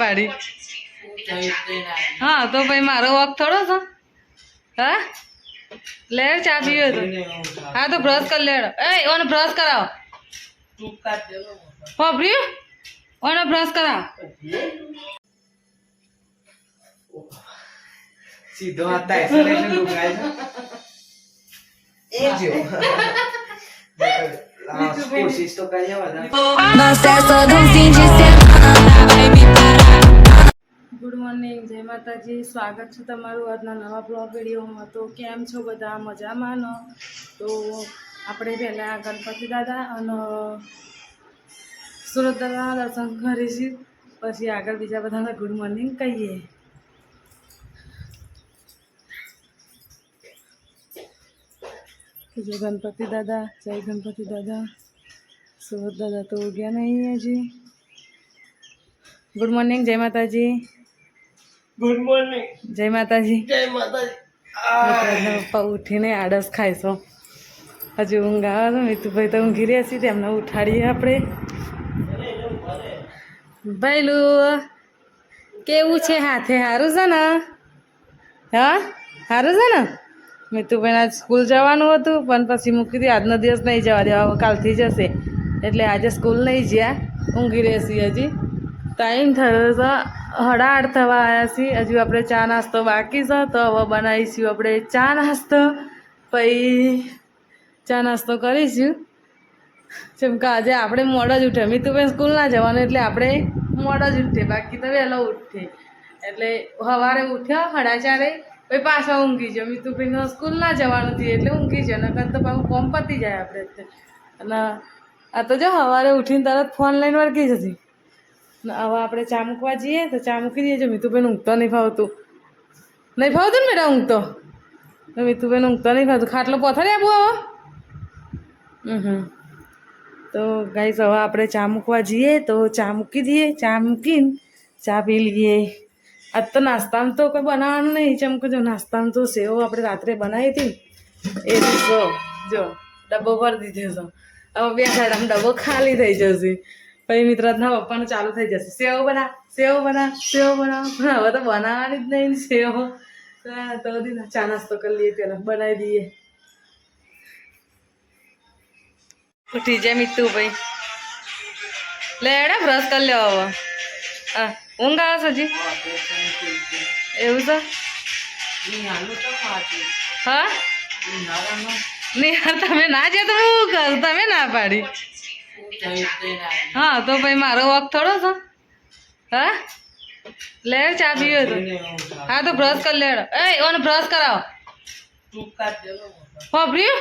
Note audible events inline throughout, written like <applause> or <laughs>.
પાડી. હા તો ભાઈ મારો વોક થોડો છો? હા? લે ચા પીવે તો. હા તો બ્રશ કરી લેડો. એ ઓને બ્રશ કરાવો. વાપર્યું ઓને બ્રશ કરાવો. સીધો હાથ એક્સપ્રેશન લુકાય છે. એ જો. só de um fim de semana vai me. Good morning, જય માતાજી. સ્વાગત છે તમારું આજના નવા બ્લોગ વિડીયોમાં. તો કેમ છો બધા? મજામાં નો? તો આપણે પહેલાં ગણપતિ દાદા અને સુરત દાદા દર્શન કરીશું. પછી આગળ બીજા બધાને ગુડ મોર્નિંગ કહીએ. જો ગણપતિ દાદા, જય ગણપતિ દાદા. સુરત દાદા તો ઉગ્યા નહીં હજી. ગુડ મોર્નિંગ, જય માતાજી. ગુડ મોર્નિંગ જય માતાજી. જય માતાજી. પપ્પા ઉઠીને આડસ ખાઈશો હજુ ઊંઘ આવે છે મિતુભાઈ તો ઊંઘી રહ્યા છીએ તેમને ઉઠાડીએ આપણે. ભાઈલું કેવું છે હાથે? સારું છે ને? હા? સારું છે ને? મિતુભાઈને આજ સ્કૂલ જવાનું હતું પણ પછી મૂકી દીધું. આજનો દિવસ નહીં જવા દેવા કાલથી જશે. એટલે આજે સ્કૂલ નહીં જ્યાં. ઊંઘી રહેશે હજી. ટાઈમ થયો છે હડા આઠ થવા આવ્યા છીએ. હજુ આપણે ચા નાસ્તો બાકી છે, તો હવે બનાવીશું આપણે ચા નાસ્તો. પછી ચા નાસ્તો કરીશું. જેમ કે આજે આપણે મોડા જ ઉઠ્યા. મિતુભાઈ સ્કૂલ ના જવાનું એટલે આપણે મોડા જ ઉઠીએ બાકી તો વહેલો ઉઠીએ એટલે સવારે ઉઠ્યો હડા ચારે. પછી પાછા ઊંઘી જાઓ મિતુભાઈનો સ્કૂલ ના જવાનું થયું એટલે ઊંઘી જાઓ નકર તો પાછું કોમ પતી જાય આપણે અને આ તો જો સવારે ઉઠીને તરત ફોન લઈને વળગી જતી હવે આપણે ચા મૂકવા જઈએ તો ચા મૂકી દઈએ. જો મિતુભાઈને ઊંઘતો નહીં ફાવતું. નહીં ફાવતું ને મેડમ ઊંઘતો? તો મિતુભાઈને ઊંઘતો નહીં ફાવતું. ખાટલો પથારી આપું હવે? હમ તો ગાઈસ હવે આપણે ચા મૂકવા જઈએ તો ચા મૂકી દઈએ. ચા મૂકીને ચા પી લઈએ. આજ તો નાસ્તામાં તો કોઈ બનાવવાનું નહીં. ચમ કે જો નાસ્તામાં તો સેવ આપણે રાત્રે બનાવી હતી એ જો જો, ડબ્બો ભરી દીધો હવે બે સાઈડ ડબ્બો ખાલી થઈ જશે. પછી મિત્રના પપ્પાનું ચાલુ થઈ જશે. સેવ બના સેવ બના સેવ બનાવો પણ હવે તો બનાવવાની જ નહીં સેવ. તો ચા નાસ્તો કરી લઈએ પેલા બનાવી દઈએ. ઉઠી જાય મિત્તુ ભાઈ લે એડા બ્રશ કરી લેવો હવે. હા ઊંઘ આવે છે હજી? એવું છે? હા? નિહાર તમે ના જે તો હું કર તમે ના પાડી. હા તો ભાઈ મારો વોક થોડો છો. હા? લે ચા પીવે તો. હા તો બ્રશ કરી લેડો એ ઓને બ્રશ કરાવો. વાપર્યું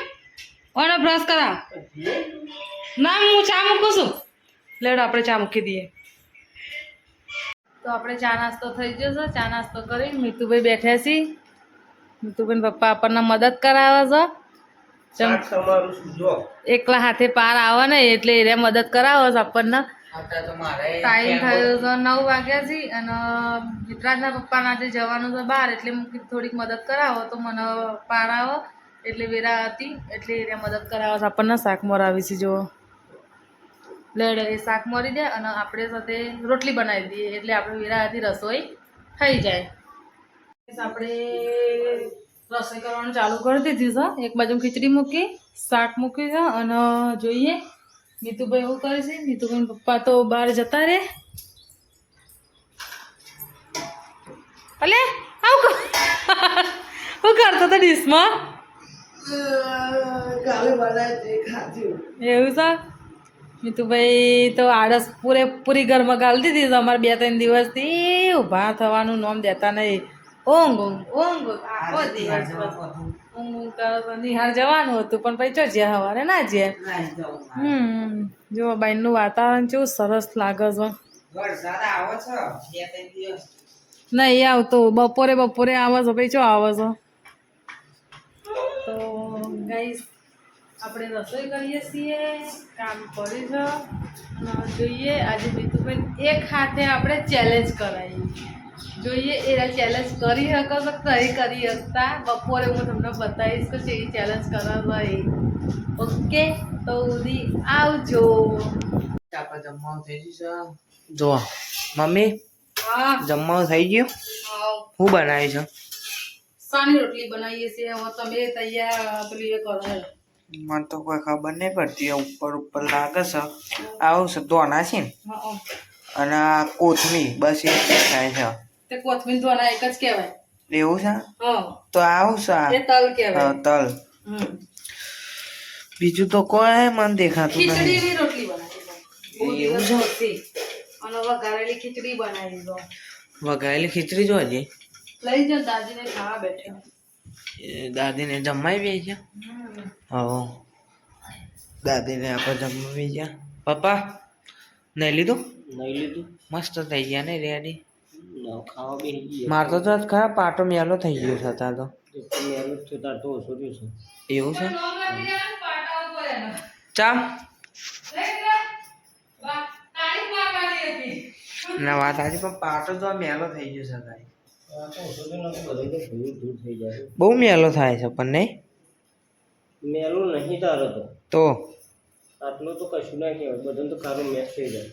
ઓને બ્રશ કરાવો. ના હું ચા મૂકું છું. લેડો આપણે ચા મૂકી દઈએ. તો આપણે ચા નાસ્તો થઈ ગયો છે. ચા નાસ્તો કરી મીતુભાઈ બેઠ્યા છીએ મીતુભાઈ પપ્પા આપણને મદદ કરાવે છે. એકલા હાથે પાર આવે ને એટલે એને મદદ કરાવો આપણને. તો ટાઈમ થયો તો નવ વાગ્યા છે અને વિતરાજના પપ્પાના આજે જવાનું છે બહાર એટલે થોડીક મદદ કરાવો તો મને પાર આવો. એટલે વેરા હતી એટલે એને મદદ કરાવો છે આપણને શાક મરાવી છે જુઓ લેડ એ શાક મરી દે અને આપણે સાથે રોટલી બનાવી દઈએ એટલે આપણે વેરાથી રસોઈ થઈ જાય. આપણે રસોઈ કરવાનું ચાલુ કરી દીધી છે. એક બાજુ ખીચડી મૂકી શાક મૂકી છે અને જોઈએ નીતુભાઈ એવું કરે છે. નીતુભાઈ પપ્પા તો બહાર જતા રે અલે આવું શું કરતો તો ડીશમાં? એવું છે? નીતુભાઈ તો આળસ પૂરેપૂરી ઘરમાં ગાળી દીધી છે. અમારે બે ત્રણ દિવસથી ઊભા થવાનું નામ દેતા નહીં. ઊંઘ ઊંઘ ઊંઘ. આખો દિવસ. ઊંઘ તો નિહાળ જવાનું હતું પણ પછી ચો જ્યાં સવારે ના જ્યાં. હમ જો બાઈનું વાતાવરણ કેવું સરસ લાગે છે. નહીં આવતો. બપોરે બપોરે આવે છે. ભાઈ ચો આવે છે. તો ગાઈસ આપણે રસોઈ કરીએ છીએ કામ કરી છે. જોઈએ આજે બીજુભાઈ એક હાથે આપણે ચેલેન્જ કરાવી જોઈએ એ ચેલેન્જ કરી શકો તો કઈ કરી શકતા? બપોરે હું તમને બતાવીશ કે એ ચેલેન્જ કરવા ઓકે? તો ઉદી આવજો. ચાપા જમવાનું થઈ ગયું છે. જો મમ્મી હા. જમવાનું થઈ ગયું? હું. બનાવી છે? સાની રોટલી બનાવીએ છીએ. હવે તમે તૈયાર પેલી એ કરો મને તો કોઈ ખબર નહીં પડતી. ઉપર ઉપર લાગે છે. આવું છે ધોના છે ને? અને આ કોથમીર બસ એ થાય છે. તે કોથમીર ધોના એક જ કહેવાય. એવું છે? તો આવું છે એ તલ કહેવાય. તલ. બીજું તો કોઈ મને દેખાતું નહીં ખીચડીની રોટલી બનાવી એવું છે? અને વઘારેલી ખીચડી બનાવી દો વઘારેલી ખીચડી જો હજી? લઈ જાઓ દાદીને ખાવા બેઠો. દાદીને જમાઈ બે છે. હો દાદીને આપણે જમવા બી ગયા પપ્પા નહીં લીધું? નહીં લીધું. મસ્ત થઈ ગયા ને રેડી. ના ખાવા ગયા. મારતો તો ખરા પાટો મેલો થઈ ગયો છે તાર તો. મહેનત છે તાર તો ઓછો રહ્યું છે. એવું છે? ચામ ના વાત આજે પણ પાટો તો આ મેલો થઈ ગયો છે તારી. તો ઓછો નથી બધું તો ધૂળ ધૂળ થઈ જાય. બહુ મેલો થાય છે પણ નહીં? મેલો નહીં તારો તો. તો? આટલું તો કશું ના કહેવાય બધું તો ખારું મેચ થઈ જાય.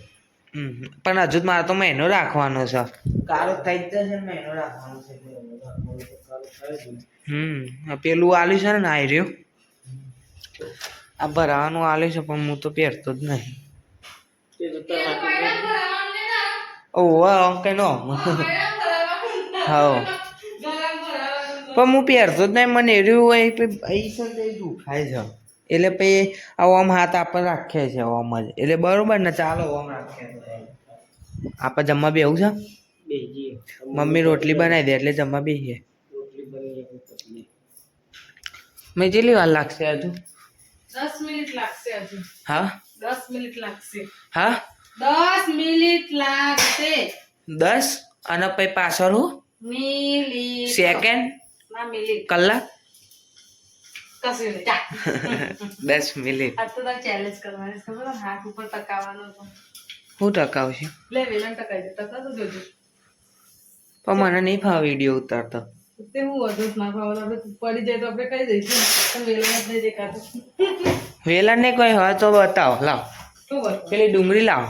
પણ હજુ મારે તો મહિનો રાખવાનો છે. કારો થઈ જ જશે મહિનો રાખવાનો છે. હમ. પેલું આલ્યું છે ને આયર્યું? રહ્યું આ ભરાવાનું આલ્યું છે પણ હું તો પહેરતો જ નહીં. ઓહ કઈ નો હા પણ હું પહેરતો જ નહીં મને એર્યું તે દુખાય છે. એટલે પછી આવો આમ હાથ આપણે રાખીએ છીએ આમ જ. એટલે બરોબર ને ચાલો આમ રાખીએ આપણે જમવા બેવું છે? મમ્મી રોટલી બનાવી દે એટલે જમવા બેસીએ મેં જેટલી વાર લાગશે હજુ? દસ મિનિટ લાગશે હજુ. હા? દસ મિનિટ લાગશે. હા? દસ મિનિટ લાગશે. દસ? અને પછી પાછળ હું? મિનિટ. સેકન્ડ? ના મિનિટ. કલાક? કશું નહીં જા. દસ મિનિટ આ તો ચેલેન્જ કરવાની ખબર હાથ ઉપર ટકાવવાનો તો. હું ટકાવશે? લે વેલણ ટકાઈ દે. ટકા તો જોજો. પણ મને નહીં ફાવે વીડિયો ઉતારતો. તે હું વધુ જ ના ખાવાનું આપણે પડી જાય તો આપણે કઈ દઈશું. પણ વેલણ જ નહીં દેખાતું. વેલણ ને કોઈ હોય તો બતાવો. લાવ. પેલી ડુંગળી લાવ.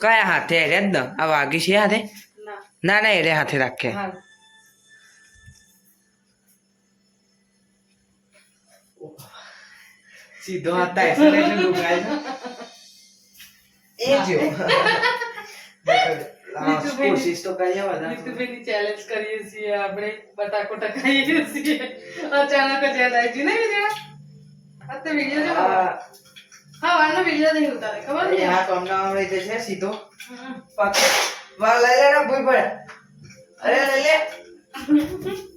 કયા હાથે રે? જ ને આ વાગી છે હાથે? ના. ના ના એરે હાથે રાખે. સીધો હાથ થાય છે ને એટલે ડુંગળાય છે. એ જો. <laughs> કોશિશ તો કરીએ બધા નીતુબેનની challenge કરીએ છીએ આપણે બટાકો ટકાઈએ છીએ. અચાનક જ યાદ આવી ગયું ને વીડિયો આ તો વીડિયો છે હા. વાળનો વીડિયો નહીં ઉતારે ખબર છે હાથ હમણાં આમ છે છે સીધો. પકડ. લઈ લે ભૂઈ પડે. અરે લઈ લે. <laughs>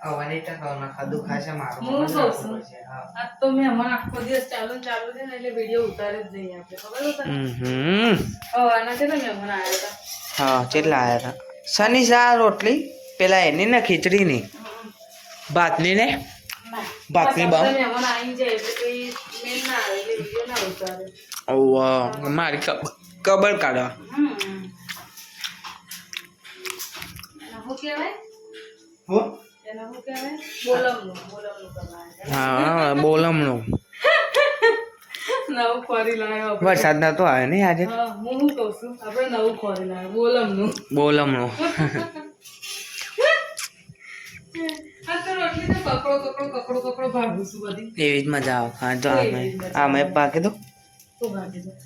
ખાધું ખાશે મારું હું મને છું. ખબર હા. આજ તો મેં હમણાં આખો દિવસ ચાલુ ને ચાલુ છે ને એટલે વીડિયો ઉતારે જ નહીં આપણે. ખબર હમ. હવાના છે ને મહેમાન આવ્યા હતા. હા કેટલા આયા હતા? શની શા રોટલી. પેલા એની ને ખીચડીની. ભાતની ને? ના. ભાખરી પાછા બાવ? મહેમાન આવી જાય એટલે કોઈ મેલ ના આવે એટલે વીડિયો ના ઉતારે. ઓવા મારી કબ- કબર કાઢવા. હમ. કહેવાય? બોલમનું બોલમનું હા બોલમણું. નવું ખોરી લાવ્યો આપણે. વરસાદ આવે ને આજે? હા શું કહું છું? આપણે નવું ખોરી લાવ્યો બોલમનું તો તો એવી જ મજા આવે હા તો આમે આમે પાકી દો. તો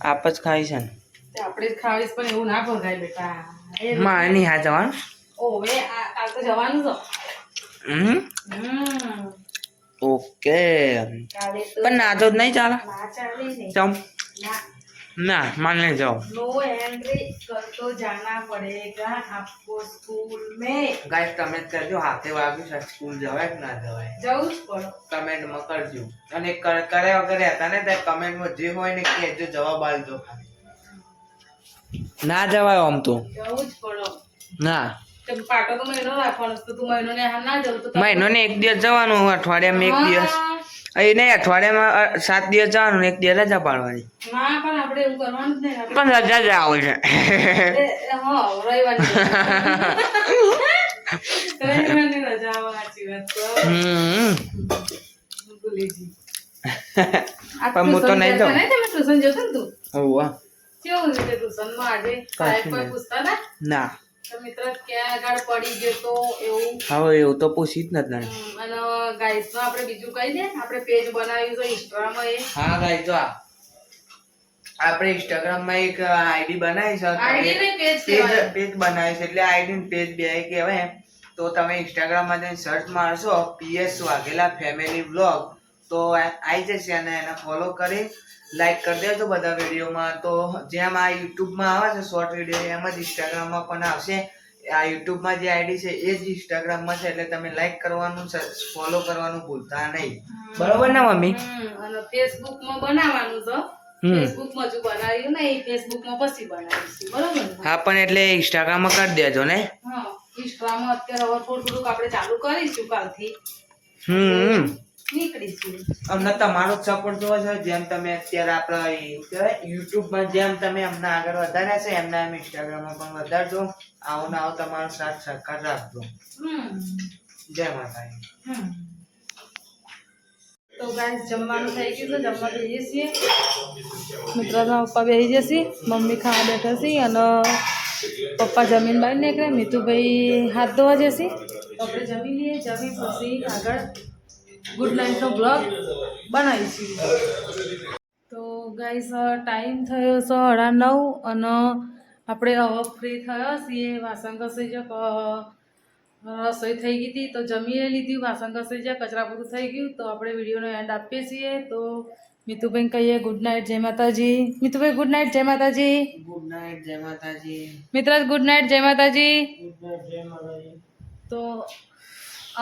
આપ જ ખાઈ છે ને? આપણે જ ખાવીશ પણ એવું ના ભગાય બેટા. મારે નહીં હા જવાનું? ઓવે આ તો જવાનું હમ ઓકે. પણ ના તો નહીં ચાલે. ચમ ના માને જાઓ નો એન્ટ્રી કરતો જાના પડેગા આપકો સ્કૂલ મે. ગાઈસ તમે કરજો હાથે વાગ્યું છે સ્કૂલ જવાય કે ના જવાય? જવું જ પડો. કમેન્ટમાં કરજો. અને કરે વગર હતા ને તે કમેન્ટમાં જે હોય ને કહેજો જવાબ આલજો ના જવાય આમ તો. જવું જ પડો. ના. મહિનો ને એક દિવસ જવાનું અઠવાડિયામાં એક દિવસ. અહીં નહીં અઠવાડિયામાં સાત દિવસ જવાનું એક દિવસ રજા પાડવાની. પણ રજા જ આવે છે. હા <laughs> તો. <laughs> પણ હું નહીં જાઉં. ને. તું તો મિત્ર ક્યાં આગળ પડી ગયો તો એવું હવે એવું તો પૂછી જ નથી અને હમ, અને આપણે બીજું કહી દે આપણે પેજ બનાવ્યું છે ઇન્સ્ટાગ્રામ એ. હા ગાઈ તો આ. આપણે ઇન્સ્ટાગ્રામમાં એક આઈડી બનાવી છે આઈડી ને પેજ કહેવાય. પેજ બનાવી છે એટલે આઈડી ને પેજ બે કહેવાય. તો તમે ઇન્સ્ટાગ્રામમાં જઈને સર્ચ મારશો પીએસ વાઘેલા ફેમિલી વ્લોગ તો આ- આવી જશે અને એને ફોલો કરી લાઈક કરી દેજો બધા વિડીયોમાં તો જેમ આ યુટ્યુબમાં આવે છે શોર્ટ વીડિયો એમ જ ઇન્સ્ટાગ્રામમાં પણ આવશે. આ યુટ્યુબમાં જે આઈડી છે એ જ ઇન્સ્ટાગ્રામમાં છે એટલે તમે લાઈક કરવાનું ફોલો કરવાનું ભૂલતા નહીં. બરોબર ને મમ્મી? અને ફેસબુકમાં બનાવવાનું તો. ફેસબુકમાં બનાવ્યું નહીં ફેસબુકમાં પછી બનાવીશું. બરોબર હા પણ એટલે ઇન્સ્ટાગ્રામમાં કરી દેજો ને. હા ઇન્સ્ટામાં અત્યારે હવે થોડું થોડુંક આપણે ચાલુ કરીશું કાલથી. હમ. નીકળીશું અમને તમારો સપોર્ટ જોવો છે. જેમ તમે અત્યારે આપણા એ કહેવાય યુટ્યુબમાં જેમ તમે અમને આગળ વધાર્યા છે એમને એમ ઇન્સ્ટાગ્રામમાં પણ વધારજો. આવો ને આવો તમારો સાથ સહકાર રાખજો. હમ. જય માતાજી. હમ. તો ગાઈસ જમવાનું થઈ ગયું છે. જમવા બેસીએ છીએ. મિત્રના પપ્પા બેસી જશે મમ્મી ખાવા બેઠા છે અને પપ્પા જમીન બહાર નીકળે મિતુભાઈ હાથ ધોવા જશે. તો આપણે જમી લઈએ. જમી પછી આગળ ગુડ નાઇટનો બ્લોગ બનાવીશું. તો ગાઈસ ટાઈમ થયો છે અઢા નવ અને આપણે હવે ફ્રી થયો છીએ. વાસણ ઘસી જો રસોઈ થઈ ગઈ હતી તો જમી લીધી. વાસણ ઘસી કચરા પૂરું થઈ ગયું. તો આપણે વિડીયોનો એન્ડ આપીએ છીએ. તો મિતુબેન કહીએ ગુડ નાઇટ જય માતાજી. મિતુભાઈ ગુડ નાઇટ જય માતાજી. ગુડ નાઇટ જય માતાજી. મિત્ર ગુડ નાઇટ જય માતાજી. જય માતાજી. તો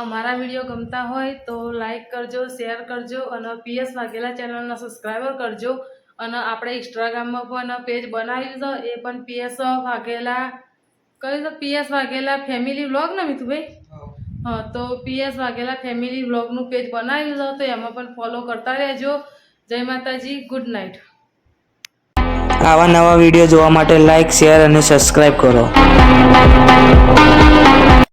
અમારા વીડિયો ગમતા હોય તો લાઈક કરજો શેર કરજો અને પીએસ વાઘેલા ચેનલના સબસ્ક્રાઈબર કરજો. અને આપણે ઇન્સ્ટાગ્રામમાં પણ પેજ બનાવ્યું છે એ પણ પીએસ વાઘેલા કયું તો પીએસ વાઘેલા ફેમિલી વ્લોગ ને મિતુભાઈ? હા. તો પીએસ વાઘેલા ફેમિલી વ્લોગનું પેજ બનાવ્યું છે તો એમાં પણ ફોલો કરતા રહેજો. જય માતાજી ગુડ નાઇટ આવા નવા વીડિયો જોવા માટે લાઈક શેર અને સબસ્ક્રાઈબ કરો.